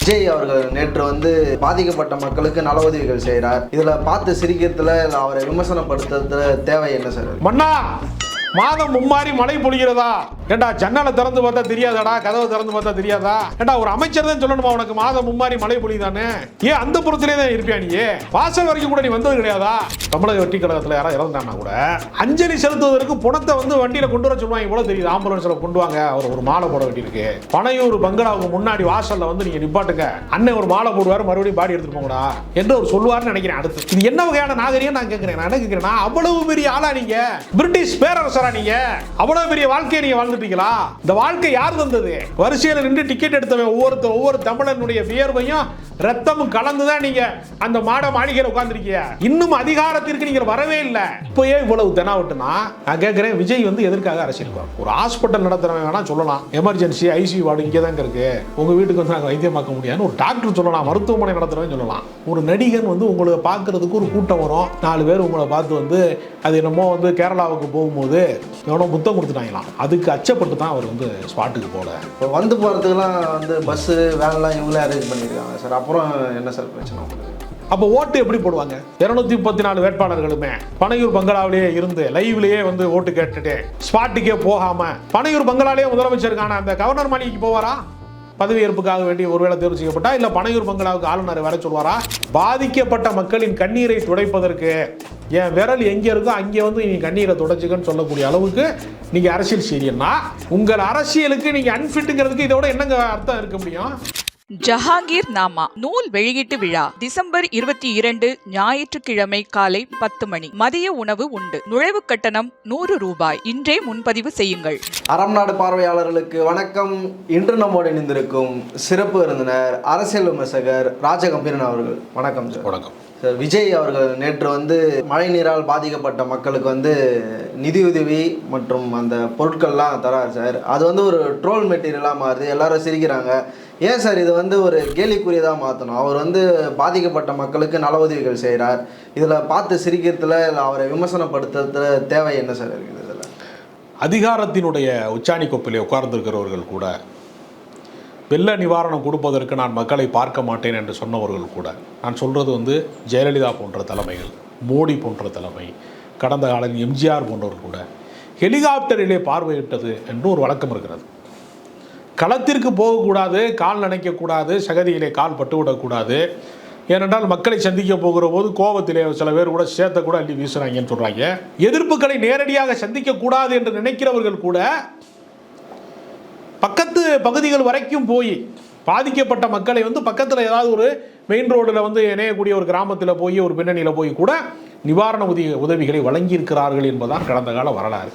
விஜய் அவர்கள் நேற்று வந்து பாதிக்கப்பட்ட மக்களுக்கு நல உதவிகள் செய்கிறார் இதில் பார்த்து சிரிக்கிறதுல இல்லை அவரை விமர்சனப்படுத்துறதுல தேவை என்ன சார்? மன்னா! மாதம் மும்மாறி மழை பொழிகிறதா? ஏண்டா ஜன்னலை திறந்து பார்த்தா தெரியாதாடா? கதவை திறந்து பார்த்தா தெரியாதா? ஏண்டா ஒரு அமைச்சர் தான் சொல்லணுமா உனக்கு மாதம் மும்மாறி மழை பொழியுதானே ஏன் அந்த புறத்திலே தான் இருப்பியா நீ? வாசல் வரைக்கும் கூட நீ வந்தது கிடையாதா? தமிழக வெட்டி கழகத்தில் யாராவது இறந்தானா கூட அஞ்சலி செலுத்துவதற்கு பணத்தை வந்து வண்டியில கொண்டு வர சொல்லுவாங்க. இவ்வளவு தெரியுது. ஆம்புலன்ஸ்ல கொண்டு வாங்க. அவர் ஒரு மாலை போட வேண்டியிருக்கு. பனையூர் பங்களாவுக்கு முன்னாடி வாசல்ல வந்து நீங்க நிப்பாட்டுங்க. அண்ணன் ஒரு மாலை போடுவார் மறுபடியும் பாடி எடுத்துட்டு போங்கடா என்று அவர் சொல்லுவார்னு நினைக்கிறேன். அடுத்து இது என்ன வகையான நாகரிகம்? நான் கேட்கிறேன் நான் என்ன கேட்கிறேன் அவ்வளவு பெரிய ஆளா நீங்க? பிரிட்டிஷ் பேரரசரா நீங்க? அவ்வளவு பெரிய வாழ்க்கையை நீங்க வாழ்ந்துட்டீங்களா? இந்த வாழ்க்கை யார் தந்தது? வரிசையில நின்று டிக்கெட் எடுத்தவன் ஒவ்வொருத்த ஒவ்வொரு தமிழனுடைய வியர்வையும் ரத்தமும் கலந்துதான் நீங்க அந்த மாட மாளிகையில் உட்கார்ந்துருக்கீங்க. இன்னும் அதிகாரத்திற்கு நீங்க வரவே இல்லை. இப்பயே இவ்வளவு தெனாவட்டுனா நான் கேட்கிறேன் விஜய் வந்து எதற்காக அரசியலுக்கு ஒரு ஹாஸ்பிட்டல் நடத்துறவன் வேணா சொல்லலாம். எமர்ஜென்சி ஐசியூ வார்டு இங்கே தாங்க இருக்கு. உங்க வீட்டுக்கு வந்து நாங்கள் வைத்தியமாக்க முடியாதுன்னு ஒரு டாக்டர் சொல்லலாம். மருத்துவமனை நடத்துறவன் சொல்லலாம். ஒரு நடிகன் வந்து உங்களை பார்க்கறதுக்கு ஒரு கூட்டம் வரும். நாலு பேர் உங்களை பார்த்து வந்து அது என்னமோ வந்து கேரளாவுக்கு போகும்போது எவனோ புத்தம் கொடுத்துட்டாங்களாம். அதுக்கு அச்சப்பட்டு தான் அவர் வந்து ஸ்பாட்டுக்கு போல. இப்போ வந்து போகிறதுக்கெல்லாம் வந்து பஸ்ஸு வேன்லாம் இவங்களே அரேஞ்ச் பண்ணியிருக்காங்க சார். அப்புறம் என்ன சார் பிரச்சனை அப்போ ஓட்டு எப்படி போடுவாங்க? இருநூத்தி முப்பத்தி நாலு வேட்பாளர்களுமே பனையூர் பங்களாவிலேயே இருந்து லைவ்லயே வந்து ஓட்டு கேட்டுட்டு ஸ்பாட்டுக்கே போகாம பனையூர் பங்களாலேயே முதலமைச்சருக்கான அந்த கவர்னர் மாளிகைக்கு போவாரா? பதவியேற்புக்காக வேண்டிய ஒருவேளை தேர்வு செய்யப்பட்டா இல்ல பனையூர் பங்களாவுக்கு ஆளுநர் வர சொல்வாரா பாதிக்கப்பட்ட மக்களின் கண்ணீரை துடைப்பதற்கு என் விரல் எங்கே இருக்கோ அங்கே வந்து நீங்கள் கண்ணீரை துடைச்சிக்கன்னு சொல்லக்கூடிய அளவுக்கு நீங்கள் அரசியல் செய்யணும்னா உங்கள் அரசியலுக்கு நீங்கள் அன்ஃபிட்டுங்கிறதுக்கு இதோட என்னங்க அர்த்தம் இருக்க முடியும்? ஜஹாங்கீர் நாமா நூல் வெளியீட்டு விழா டிசம்பர் இருபத்தி இரண்டு ஞாயிற்றுக்கிழமை காலை பத்து மணி. மதிய உணவு உண்டு. நுழைவு கட்டணம் நூறு ரூபாய். இன்றே முன்பதிவு செய்யுங்கள். அறம் நாடு பார்வையாளர்களுக்கு வணக்கம். இன்று நம்மோடு இணைந்திருக்கும் சிறப்பு விருந்தினர் அரசியல் விமர்சகர் ராஜகம்பீரன் அவர்கள். வணக்கம் சார். வணக்கம். சார் விஜய் அவர்கள் நேற்று வந்து மழை நீரால் பாதிக்கப்பட்ட மக்களுக்கு வந்து நிதியுதவி மற்றும் அந்த பொருட்கள்லாம் தரார் சார். அது வந்து ஒரு ட்ரோல் மெட்டீரியலாக மாறுது. எல்லாரும் சிரிக்கிறாங்க. ஏன் சார் இது வந்து ஒரு கேலிக்குரியதாக மாற்றணும் அவர் வந்து பாதிக்கப்பட்ட மக்களுக்கு நல உதவிகள் செய்கிறார் இதில் பார்த்து சிரிக்கிறதுல இல்லை அவரை விமர்சனப்படுத்துறதுல தேவை என்ன சார் இருக்குது இதில்? அதிகாரத்தினுடைய உச்சாணி கொப்பிலே உட்கார்ந்திருக்கிறவர்கள் கூட வெள்ள நிவாரணம் கொடுப்பதற்கு நான் மக்களை பார்க்க மாட்டேன் என்று சொன்னவர்கள் கூட நான் சொல்கிறது வந்து ஜெயலலிதா போன்ற தலைமைகள் மோடி போன்ற தலைமை கடந்த காலம் எம்ஜிஆர் போன்றவர் கூட ஹெலிகாப்டரிலே பார்வையிட்டது என்று ஒரு வழக்கம் இருக்கிறது. களத்திற்கு போகக்கூடாது கால் நனைக்கக்கூடாது சகதியிலே கால் பட்டுவிடக்கூடாது. ஏனென்றால் மக்களை சந்திக்க போகிற போது கோபத்திலே சில பேர் கூட சேர்த்த கூட அள்ளி வீசுறாங்கன்னு சொல்கிறாங்க எதிர்ப்புகளை நேரடியாக சந்திக்கக்கூடாது என்று நினைக்கிறவர்கள் கூட பக்கத்து பகுதிகள் வரைக்கும் போய் பாதிக்கப்பட்ட மக்களை வந்து பக்கத்தில் ஏதாவது ஒரு மெயின் ரோடில் வந்து இணையக்கூடிய ஒரு கிராமத்தில் போய் ஒரு பின்னணியில் போய் கூட நிவாரண உதவி உதவிகளை வழங்கியிருக்கிறார்கள் என்பதுதான் கடந்த கால வரலாறு.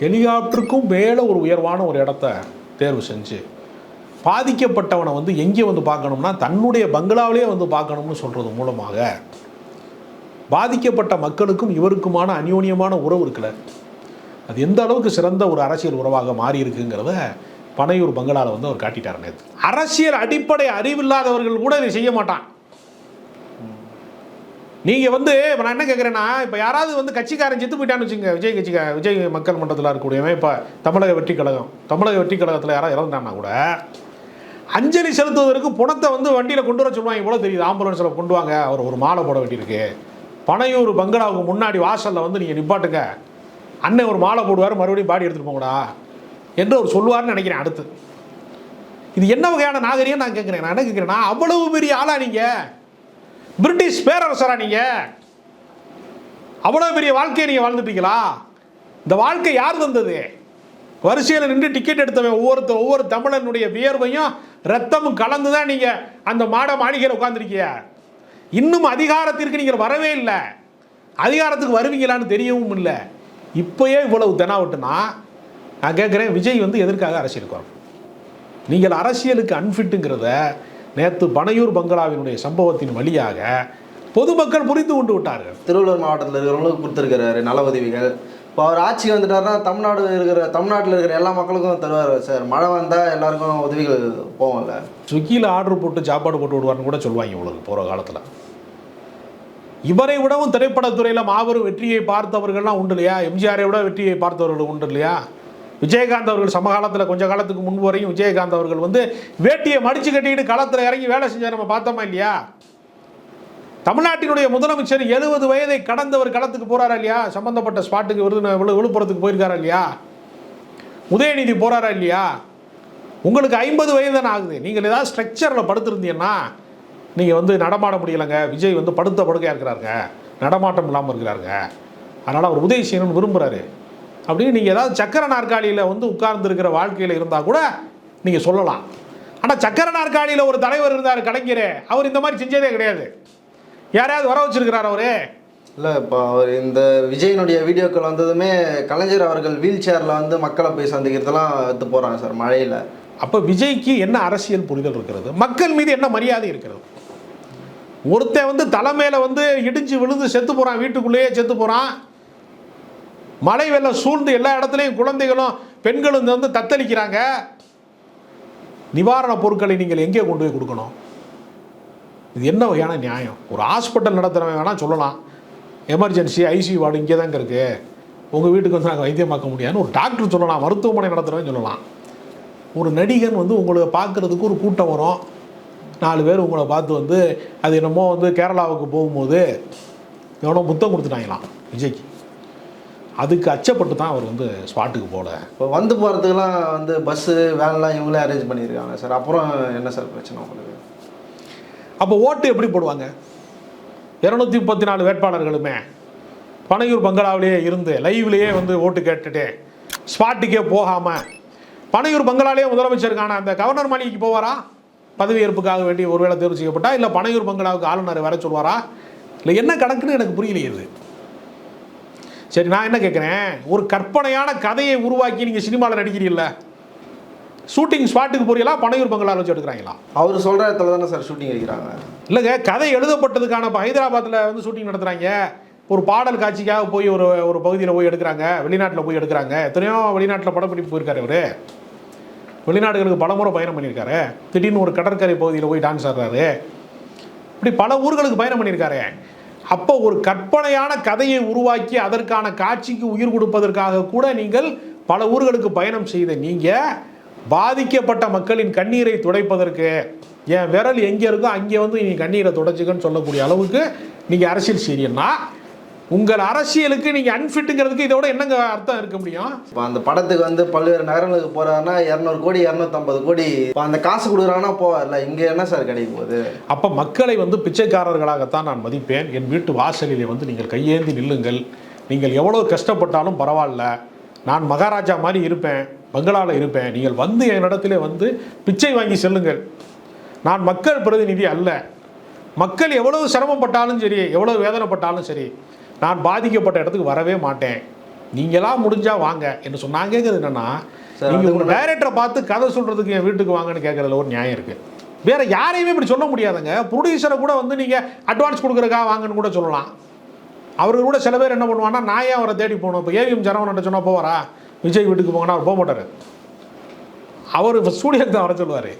ஹெலிகாப்டருக்கும் மேலே ஒரு உயர்வான ஒரு இடத்த தேர்வு செஞ்சு பாதிக்கப்பட்டவனை வந்து எங்கே வந்து பார்க்கணும்னா தன்னுடைய பங்களாவிலே வந்து பார்க்கணும்னு சொல்கிறது மூலமாக பாதிக்கப்பட்ட மக்களுக்கும் இவருக்குமான அந்யோன்யமான உறவு இருக்குல்ல. அது எந்த அளவுக்கு சிறந்த ஒரு அரசியல் உறவாக மாறி இருக்குங்கிறத பனையூர் பங்களாவில் வந்து அவர் காட்டிட்டார் நேற்று அரசியல் அடிப்படை அறிவில்லாதவர்கள் கூட இதை செய்ய மாட்டான். நீங்கள் வந்து நான் என்ன கேட்குறேன்னா இப்போ யாராவது வந்து கட்சிக்காரன் செத்து போயிட்டான்னு வச்சுங்க விஜய் கட்சிக்கா விஜய் மக்கள் மன்றத்தில் இருக்கக்கூடியவன் இப்போ தமிழக வெற்றி கழகம் தமிழக வெற்றி கழகத்தில் யாராவது இறந்தான்னா கூட அஞ்சலி செலுத்துவதற்கு பணத்தை வந்து வண்டியில் கொண்டு வர சொல்லுவாங்க இவ்வளோ தெரியுது. ஆம்புலன்ஸில் கொண்டு வாங்க அவர் ஒரு மாலை போட வேண்டியிருக்கு. பனையூர் பங்களாவுக்கு முன்னாடி வாசலில் வந்து நீங்கள் நிப்பாட்டுங்க. அண்ணன் ஒரு மாலை போடுவார் மறுபடியும் பாடி எடுத்துகிட்டு போங்கடா என்று அவர் சொல்லுவார்னு நினைக்கிறேன் அடுத்து. இது என்ன வகையான நாகரிகம் நான் கேட்குறேன் நான் என்ன கேட்குறேன்னா அவ்வளவு பெரிய ஆளா நீங்கள் பிரிட்டிஷ் பேரரசரா நீங்கள் அவ்வளோ பெரிய வாழ்க்கையை நீங்கள் வாழ்ந்துட்டீங்களா? இந்த வாழ்க்கை யார் தந்தது? வரிசையில் நின்று டிக்கெட் எடுத்தவன் ஒவ்வொருத்த ஒவ்வொரு தமிழனுடைய வியர்வையும் ரத்தமும் கலந்து தான் நீங்கள் அந்த மாட மாளிகையில் உட்காந்துருக்கீங்க இன்னும் அதிகாரத்திற்கு நீங்கள் வரவே இல்லை. அதிகாரத்துக்கு வருவீங்களான்னு தெரியவும் இல்லை. இப்போயே இவ்வளவு தெனாவட்டுனா நான் கேட்குறேன் விஜய் வந்து எதற்காக அரசியலுக்கு வரும் நீங்கள் அரசியலுக்கு அன்ஃபிட்டுங்கிறத நேற்று பனையூர் பங்களாவினுடைய சம்பவத்தின் வழியாக பொதுமக்கள் புரிந்து கொண்டு விட்டார்கள். திருவள்ளூர் மாவட்டத்தில் இருக்கிறவங்களுக்கு கொடுத்துருக்கிறாரு நல உதவிகள். இப்போ அவர் ஆட்சிக்கு வந்துட்டாருன்னா தமிழ்நாடு இருக்கிற தமிழ்நாட்டில் இருக்கிற எல்லா மக்களுக்கும் தருவார் சார். மழை வந்தால் எல்லாருக்கும் உதவிகள் போகும்ல. ஸ்விக்கியில் ஆர்டர் போட்டு சாப்பாடு போட்டு விடுவார்னு கூட சொல்லுவாங்க இவ்வளவு போகிற காலத்தில். இவரை விடவும் திரைப்படத்துறையில் மாபெரும் வெற்றியை பார்த்தவர்கள்லாம் உண்டு இல்லையா? எம்ஜிஆரை விட வெற்றியை பார்த்தவர்கள் உண்டு இல்லையா? விஜயகாந்த் அவர்கள் சமகாலத்தில் கொஞ்ச காலத்துக்கு முன்பு வரையும் விஜயகாந்த் அவர்கள் வந்து வேட்டியை மடிச்சு கட்டிக்கிட்டு களத்தில் இறங்கி வேலை செஞ்சார் நம்ம பார்த்தோமா இல்லையா? தமிழ்நாட்டினுடைய முதலமைச்சர் எழுபது வயதை கடந்தவர் களத்துக்கு போகிறாரா இல்லையா? சம்பந்தப்பட்ட ஸ்பாட்டுக்கு விருது விழுப்புரத்துக்கு போயிருக்காரா இல்லையா? உதயநிதி போறாரா இல்லையா? உங்களுக்கு ஐம்பது வயது தானே ஆகுது. நீங்கள் ஏதாவது ஸ்ட்ரக்சரில் படுத்திருந்தீங்கன்னா நீங்கள் வந்து நடமாட முடியலைங்க. விஜய் வந்து படுத்த படுக்கையாக இருக்கிறாருங்க. நடமாட்டம் இல்லாமல் இருக்கிறாருங்க. அதனால் அவர் உதவி செய்யணும்னு விரும்புகிறாரு அப்படின்னு நீங்கள் ஏதாவது சக்கர நாற்காலியில் வந்து உட்கார்ந்துருக்கிற வாழ்க்கையில் இருந்தால் கூட நீங்கள் சொல்லலாம். ஆனால் சக்கர நாற்காலியில் ஒரு தலைவர் இருந்தார் கலைஞர். அவர் இந்த மாதிரி செஞ்சதே கிடையாது. யாரையாவது வர வச்சிருக்கிறார் அவரு? இல்லை இப்போ அவர் இந்த விஜயனுடைய வீடியோக்கள் வந்ததுமே கலைஞர் அவர்கள் வீல் சேரில் வந்து மக்களை போய் சந்திக்கிறதெல்லாம் எடுத்து போகிறாங்க சார் மழையில். அப்போ விஜய்க்கு என்ன அரசியல் புரிதல் இருக்கிறது? மக்கள் மீது என்ன மரியாதை இருக்கிறது? ஒருத்தன் வந்து தலைமையில வந்து இடிஞ்சு விழுந்து செத்து போறான் வீட்டுக்குள்ளேயே செத்து போறான். மழை வெள்ளம் சூழ்ந்து எல்லா இடத்துலையும் குழந்தைகளும் பெண்களும் வந்து தத்தளிக்கிறாங்க. நிவாரணப் பொருட்களை நீங்கள் எங்கே கொண்டு போய் கொடுக்கணும்? இது என்ன வகையான நியாயம்? ஒரு ஹாஸ்பிட்டல் நடத்துகிறவன் வேணால் சொல்லலாம். எமர்ஜென்சி ஐசியூ வார்டு இங்கே தாங்க இருக்குது உங்கள் வீட்டுக்கு வந்து நாங்கள் வைத்தியம் பார்க்க முடியாதுன்னு ஒரு டாக்டர் சொல்லலாம். மருத்துவமனை நடத்துகிறவன் சொல்லலாம். ஒரு நடிகன் வந்து உங்களை பார்க்குறதுக்கு ஒரு கூட்டம் வரும். நாலு பேர் உங்களை பார்த்து வந்து அது என்னமோ வந்து கேரளாவுக்கு போகும்போது எவனோ புத்தம் கொடுத்துட்டாங்களாம். விஜய்க்கு. அதுக்கு அச்சப்பட்டு தான் அவர் வந்து ஸ்பாட்டுக்கு போகல. இப்போ வந்து போகிறதுக்கெல்லாம் வந்து பஸ்ஸு வேன்லாம் இவங்களே அரேஞ்ச் பண்ணியிருக்காங்க சார். அப்புறம் என்ன சார் பிரச்சனை உங்களுக்கு? அப்போ ஓட்டு எப்படி போடுவாங்க? இரநூத்தி முப்பத்தி நாலு வேட்பாளர்களுமே பனையூர் பங்களாவிலேயே இருந்து லைவ்லேயே வந்து ஓட்டு கேட்டுட்டு ஸ்பாட்டுக்கே போகாமல் பனையூர் பங்களாலேயே முதலமைச்சருக்கான அந்த கவர்னர் மாளிகைக்கு போவாரா? பதவியேற்புக்காக வேண்டி ஒருவேளை தேர்வு செய்யப்பட்டா? இல்லை பனையூர் பங்களாவுக்கு ஆளுநர் வர சொல்வாரா? இல்லை என்ன கணக்குன்னு எனக்கு புரியலையே இது. சரி நான் என்ன கேட்குறேன்? ஒரு கற்பனையான கதையை உருவாக்கி நீங்கள் சினிமாவில் நடிக்கிறீல்ல? ஷூட்டிங் ஸ்பாட்டுக்கு போறீங்களா? பனையூர் பங்களாவில் வச்சு எடுக்கிறாங்களா? அவர் சொல்கிற இடத்துல தானே சார் ஷூட்டிங் வைக்கிறாங்க இல்லைங்க கதை எழுதப்பட்டதுக்கான இப்போ ஹைதராபாத்தில் வந்து ஷூட்டிங் நடத்துகிறாங்க ஒரு பாடல் காட்சிக்காக போய் ஒரு ஒரு பகுதியில் போய் எடுக்கிறாங்க. வெளிநாட்டில் போய் எடுக்கிறாங்க. எத்தனையோ வெளிநாட்டில் படப்பிடிப்பு போயிருக்காரு அவர் வெளிநாடுகளுக்கு பலமுறை பயணம் பண்ணியிருக்காரு. திடீர்னு ஒரு கடற்கரை பகுதியில் போய் டான்ஸ் ஆடுறாரு. இப்படி பல ஊர்களுக்கு பயணம் பண்ணியிருக்காரு. அப்போ ஒரு கற்பனையான கதையை உருவாக்கி அதற்கான காட்சிக்கு உயிர் கொடுப்பதற்காக கூட நீங்கள் பல ஊர்களுக்கு பயணம் செய்த நீங்கள் பாதிக்கப்பட்ட மக்களின் கண்ணீரை துடைப்பதற்கு என் விரல் எங்கே இருக்கோ அங்கே வந்து நீ கண்ணீரை துடைச்சிக்கன்னு சொல்லக்கூடிய அளவுக்கு நீங்கள் அரசியல் செய்றீங்கன்னா உங்கள் அரசியலுக்கு நீங்கள் அன்ஃபிட்டுங்கிறதுக்கு இதோட என்னங்க அர்த்தம் இருக்க முடியும்? இப்போ அந்த படத்துக்கு வந்து பல்வேறு நகரங்களுக்கு போகிறாருன்னா இரநூறு கோடி இரநூத்தம்பது கோடி. இப்போ அந்த காசு கொடுக்குறாங்கன்னா போவார்ல இங்கே என்ன சார் கிடைக்க போகுது? அப்போ மக்களை வந்து பிச்சைக்காரர்களாகத்தான் நான் மதிப்பேன். என் வீட்டு வாசலிலே வந்து நீங்கள் கையேந்தி நில்லுங்கள். நீங்கள் எவ்வளோ கஷ்டப்பட்டாலும் பரவாயில்ல. நான் மகாராஜா மாதிரி இருப்பேன் பங்களாவில் இருப்பேன். நீங்கள் வந்து என்னிடத்திலே வந்து பிச்சை வாங்கி செல்லுங்கள். நான் மக்கள் பிரதிநிதி அல்ல. மக்கள் எவ்வளவு சிரமப்பட்டாலும் சரி எவ்வளவு வேதனைப்பட்டாலும் சரி நான் பாதிக்கப்பட்ட இடத்துக்கு வரவே மாட்டேன். நீங்களா முடிஞ்சா வாங்க. என்று சொன்னாங்க என்னன்னா சார், நீங்க அதுக்கு ஒரு டைரக்டரை பார்த்து கதை சொல்றதுக்கு என் வீட்டுக்கு வாங்கன்னு கேட்கறதுல ஒரு நியாயம் இருக்கு. வேற யாரையுமே இப்படி சொல்ல முடியாதுங்க. ப்ரொடியூசரை கூட வந்து நீங்க அட்வான்ஸ் கொடுக்குறக்கா வாங்கன்னு கூட சொல்லலாம். அவர்கள் கூட சில பேர் என்ன பண்ணுவாங்கன்னா நான் ஏன் அவரை தேடி போகணும்? இப்போ ஏவிஎம் ஜனவன் சொன்னா போவாரா? விஜய் வீட்டுக்கு போங்கன்னா அவர் போக மாட்டார். அவர் ஸ்டூடியோக்கு தான் வர சொல்லுவார்.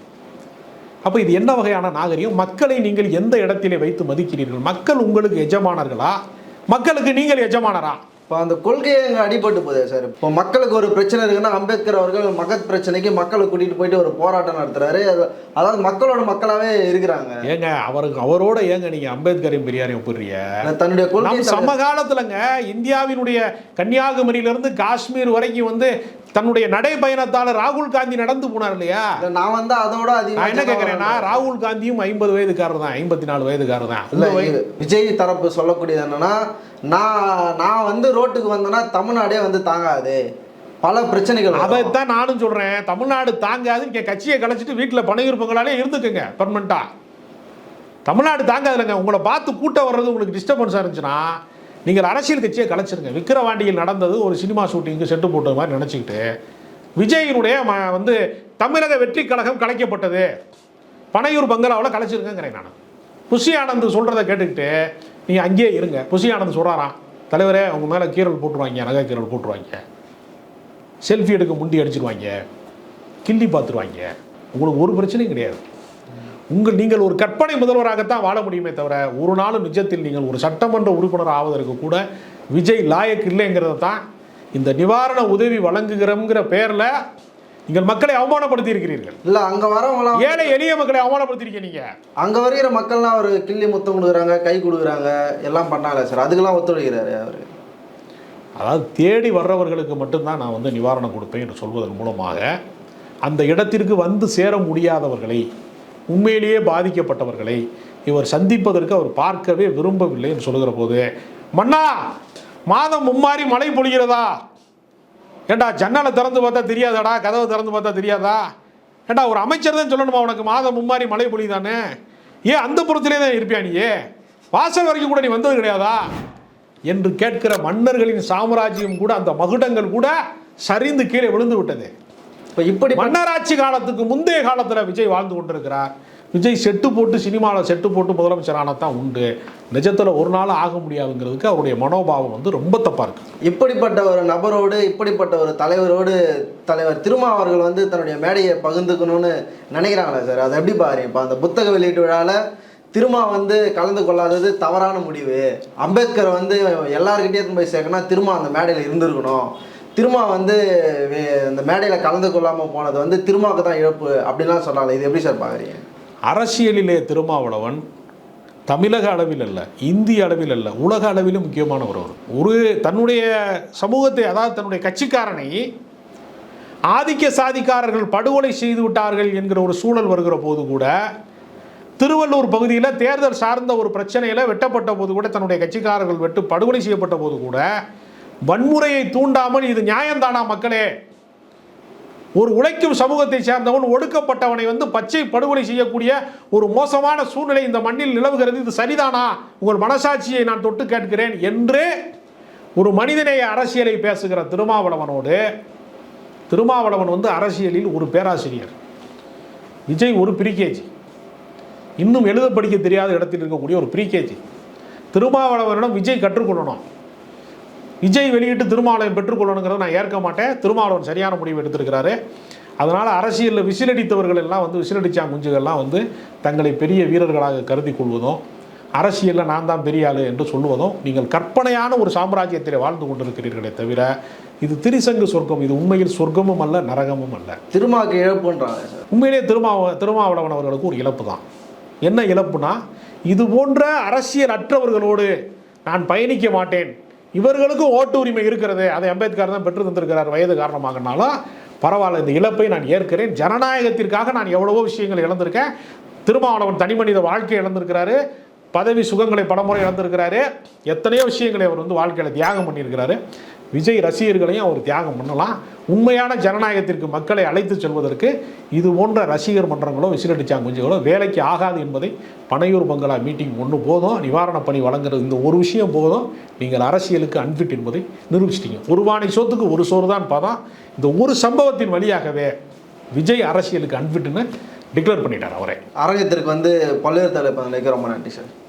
அப்போ இது என்ன வகையான நாகரிகம்? மக்களை நீங்கள் எந்த இடத்திலே வைத்து மதிக்கிறீர்கள்? மக்கள் உங்களுக்கு எஜமானர்களா? மக்களுக்கு நீங்கள் எஜமானரா? இப்போ அந்த கொள்கையை எங்கே அடிபட்டு போதே சார். இப்போ மக்களுக்கு ஒரு பிரச்சனை இருக்குன்னா அம்பேத்கர் அவர்கள் மகத் பிரச்சனைக்கு மக்களை கூட்டிகிட்டு போயிட்டு ஒரு போராட்டம் நடத்துறாரு. அது- அதாவது மக்களோட மக்களாவே இருக்கிறாங்க. ஏங்க அவருக்கு அவரோட ஏங்க நீங்க அம்பேத்கரையும் பெரியாரையும் ஒப்பிடுறீங்க? தன்னுடைய கொள்கை சமகாலத்துலங்க இந்தியாவினுடைய கன்னியாகுமரியிலிருந்து காஷ்மீர் வரைக்கும் வந்து தன்னுடைய நடைபயணத்தால ராகுல் காந்தி நடந்து போனார் இல்லையா? இல்ல, நான் வந்து அதோட நான் என்ன கேட்கிறேன்னா ராகுல் காந்தியும் ஐம்பது வயதுக்காரர் தான் ஐம்பத்தி நாலு வயதுக்காரர் தான். இல்ல விஜய் தரப்பு சொல்லக்கூடியது என்னன்னா நான் நான் வந்து ரோட்டுக்கு வந்தேன்னா தமிழ்நாடே வந்து தாங்காது. பல பிரச்சனைகள். அதைத்தான் நானும் சொல்றேன். தமிழ்நாடு தாங்காது இங்க கட்சியை கலைச்சிட்டு வீட்டில் பணியூர் பொங்கலாலே இருந்துக்குங்க பெர்மனண்டா தமிழ்நாடு தாங்காதுலங்க. உங்களை பார்த்து கூட்டம் வர்றது உங்களுக்கு டிஸ்டர்பன்ஸாக இருந்துச்சுன்னா நீங்கள் அரசியல் கட்சியை கலைச்சிருங்க. விக்கிரவாண்டியில் நடந்தது ஒரு சினிமா ஷூட்டிங்கு செட்டு போட்ட மாதிரி நினச்சிக்கிட்டு விஜயினுடைய ம- வந்து தமிழக வெற்றி கழகம் கலைக்கப்பட்டது. பனையூர் பங்களாவில் கலைச்சிருக்கேங்கிறேன் நான். புஷி ஆனந்த் சொல்கிறத கேட்டுக்கிட்டு நீங்கள் அங்கேயே இருங்க. புஷி ஆனந்த் சொல்கிறாராம் தலைவரே அவங்க மேலே கீரல் போட்டுருவாங்க நகை கீரல் போட்டுருவாங்க. செல்ஃபி எடுக்க முண்டி அடிச்சிருவாங்க. கிள்ளி பார்த்துருவாங்க. உங்களுக்கு ஒரு பிரச்சனையும் கிடையாது. உங்கள் நீங்கள் ஒரு கற்பனை முதல்வராகத்தான் வாழ முடியுமே தவிர ஒரு நாளும் நிஜத்தில் நீங்கள் ஒரு சட்டமன்ற உறுப்பினர் ஆவதற்கு கூட விஜய் லாயக் இல்லைங்கிறத தான் இந்த நிவாரண உதவி வழங்குகிறோங்கிற பேர்ல நீங்கள் மக்களை அவமானப்படுத்தி இருக்கிறீர்கள். இல்ல அங்க வரவங்களாம் ஏழை எளிய மக்களை அவமானப்படுத்திருக்கீங்க நீங்க. அங்க வருகிற மக்கள்லாம் அவர் கிள்ளி முத்தம் கொடுக்குறாங்க கை கொடுக்குறாங்க எல்லாம் பண்ணாங்க சார். அதுக்கெல்லாம் ஒத்துழைக்கிறாரு அவரு. அதாவது தேடி வர்றவர்களுக்கு மட்டும்தான் நான் வந்து நிவாரணம் கொடுப்பேன் என்று சொல்வதன் மூலமாக அந்த இடத்திற்கு வந்து சேர முடியாதவர்களை உண்மையிலேயே பாதிக்கப்பட்டவர்களை இவர் சந்திப்பதற்கு அவர் பார்க்கவே விரும்பவில்லை என்று சொல்லுகிற போது மன்னா மாதம் மும்மாறி மழை பொழிகிறதா? ஏண்டா ஜன்னலை திறந்து பார்த்தா தெரியாதாடா? கதவை திறந்து பார்த்தா தெரியாதா? ஏண்டா ஒரு அமைச்சர் தான் சொல்லணுமா உனக்கு மாதம் மும்மாறி மழை பொழிதானே ஏன் அந்த புறத்திலே தான் இருப்பியா நீயே வாசல் வரைக்கும் கூட நீ வந்தது கிடையாதா? என்று கேட்கிற மன்னர்களின் சாம்ராஜ்யம் கூட அந்த மகுடங்கள் கூட சரிந்து கீழே விழுந்து விட்டது. இப்ப இப்படி மன்னராட்சி காலத்துக்கு முந்தைய காலத்துல விஜய் வாழ்ந்து கொண்டிருக்கிறார். விஜய் செட்டு போட்டு சினிமாவில் செட்டு போட்டு முதலமைச்சர் ஆனதான் உண்டு. நிஜத்துல ஒரு நாள் ஆக முடியாதுங்கிறதுக்கு அவருடைய மனோபாவம் வந்து ரொம்ப தப்பா இருக்கு. இப்படிப்பட்ட ஒரு நபரோடு இப்படிப்பட்ட ஒரு தலைவரோடு தலைவர் திருமா அவர்கள் வந்து தன்னுடைய மேடையை பகிர்ந்துக்கணும்னு நினைக்கிறாங்களா சார். அதை எப்படி பாருங்க இப்போ அந்த புத்தக வெளியீட்டு விழாவில் திருமா வந்து கலந்து கொள்ளாதது தவறான முடிவு. அம்பேத்கர் வந்து எல்லாருக்கிட்டே போய் சேர்க்கணும் திருமா அந்த மேடையில் இருந்திருக்கணும். திருமா வந்து வே- அந்த மேடையில் கலந்து கொள்ளாமல் போனது வந்து திருமாவுக்கு தான் இழப்பு அப்படின்லாம் சொன்னாங்க. இது எப்படி சார் பார்க்குறீங்க? அரசியலிலே திருமாவளவன் தமிழக அளவில் அல்ல இந்திய அளவில் அல்ல உலக அளவிலும் முக்கியமானவர் அவர் ஒரு தன்னுடைய சமூகத்தை அதாவது தன்னுடைய கட்சிக்காரனை ஆதிக்க சாதிக்காரர்கள் படுகொலை செய்து விட்டார்கள் என்கிற ஒரு சூழல் வருகிற போது கூட திருவள்ளூர் பகுதியில் தேர்தல் சார்ந்த ஒரு பிரச்சனையில் வெட்டப்பட்ட போது கூட தன்னுடைய கட்சிக்காரர்கள் வெட்டு படுகொலை செய்யப்பட்ட போது கூட வன்முறையை தூண்டாமல் இது நியாயம்தானா மக்களே? ஒரு உழைக்கும் சமூகத்தை சேர்ந்தவன் ஒடுக்கப்பட்டவனை வந்து பச்சை படுகொலை செய்யக்கூடிய ஒரு மோசமான சூழ்நிலை இந்த மண்ணில் நிலவுகிறது. இது சரிதானா? உங்கள் மனசாட்சியை நான் தொட்டு கேட்கிறேன் என்று ஒரு மனிதநேய அரசியலை பேசுகிற திருமாவளவனோடு திருமாவளவன் வந்து அரசியலில் ஒரு பேராசிரியர். விஜய் ஒரு பிரிகேஜி. இன்னும் எழுத படிக்க தெரியாத இடத்தில் இருக்கக்கூடிய ஒரு பிரிகேஜி. திருமாவளவனிடம் விஜய் கற்றுக்கொள்ளணும். விஜய் வெளியிட்டு திருமாவளவன் பெற்றுக்கொள்ளணுங்கிறத நான் ஏற்க மாட்டேன். திருமாவளவன் சரியான முடிவு எடுத்திருக்கிறாரு. அதனால் அரசியலில் விசிலடித்தவர்கள் எல்லாம் வந்து விசிலடிச்சா குஞ்சுகள்லாம் வந்து தங்களை பெரிய வீரர்களாக கருதி கொள்வதும் அரசியலில் நான் தான் பெரிய ஆளு என்று சொல்லுவதும் நீங்கள் கற்பனையான ஒரு சாம்ராஜ்யத்தில் வாழ்ந்து கொண்டிருக்கிறீர்களே தவிர இது திரிசங்கு சொர்க்கம் இது உண்மையில் சொர்க்கமும் அல்ல நரகமும் அல்ல. திருமாவுக்கு இழப்புன்றாங்க உண்மையிலே திருமாவ திருமாவளவன் அவர்களுக்கு ஒரு இழப்பு தான். என்ன இழப்புனா இது போன்ற அரசியல் அற்றவர்களோடு நான் பயணிக்க மாட்டேன். இவர்களுக்கும் ஓட்டு உரிமை இருக்கிறது. அதை அம்பேத்கர் தான் பெற்று தந்திருக்கிறார் வயது காரணமாகனாலும் பரவாயில்ல இந்த இழப்பை நான் ஏற்கிறேன். ஜனநாயகத்திற்காக நான் எவ்வளவோ விஷயங்கள் இழந்திருக்கேன். திருமாவளவன் தனி மனித வாழ்க்கை இழந்திருக்கிறாரு. பதவி சுகங்களை பலமுறை இழந்திருக்கிறாரு. எத்தனையோ விஷயங்களை அவர் வந்து வாழ்க்கையில் தியாகம் பண்ணியிருக்கிறாரு. விஜய் ரசிகர்களையும் அவர் தியாகம் பண்ணலாம். உண்மையான ஜனநாயகத்திற்கு மக்களை அழைத்து செல்வதற்கு இது போன்ற ரசிகர் மன்றங்களோ விசிலடிச்சாங்குஞ்சுகளோ வேலைக்கு ஆகாது என்பதை பனையூர் பங்களா மீட்டிங் ஒன்று போதும். நிவாரணப் பணி வழங்குறது இந்த ஒரு விஷயம் போதும். நீங்கள் அரசியலுக்கு அன்பிட் என்பதை நிரூபிச்சிட்டீங்க. ஒரு வாணி சோத்துக்கு ஒரு சோறு தான் பதம். இந்த ஒரு சம்பவத்தின் வழியாகவே விஜய் அரசியலுக்கு அன்பிட்டுன்னு டிக்ளேர் பண்ணிட்டார் அவரே. அரங்கத்திற்கு வந்து பல்வேறு தலைப்பு ரொம்ப நன்றி சார்.